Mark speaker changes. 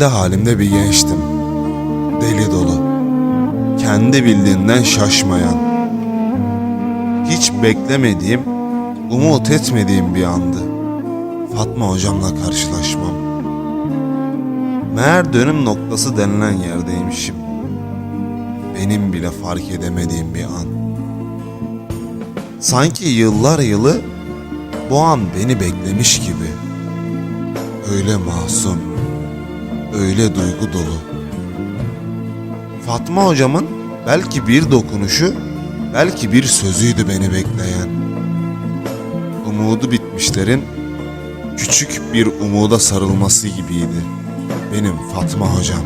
Speaker 1: Kendi halimde bir gençtim. Deli dolu. Kendi bildiğinden şaşmayan. Hiç beklemediğim, umut etmediğim bir andı. Fatma hocamla karşılaşmam. Meğer dönüm noktası denilen yerdeymişim. Benim bile fark edemediğim bir an. Sanki yıllar yılı bu an beni beklemiş gibi. Öyle masum, öyle duygu dolu. Fatma hocamın belki bir dokunuşu, belki bir sözüydü beni bekleyen. Umudu bitmişlerin küçük bir umuda sarılması gibiydi. Benim Fatma hocam.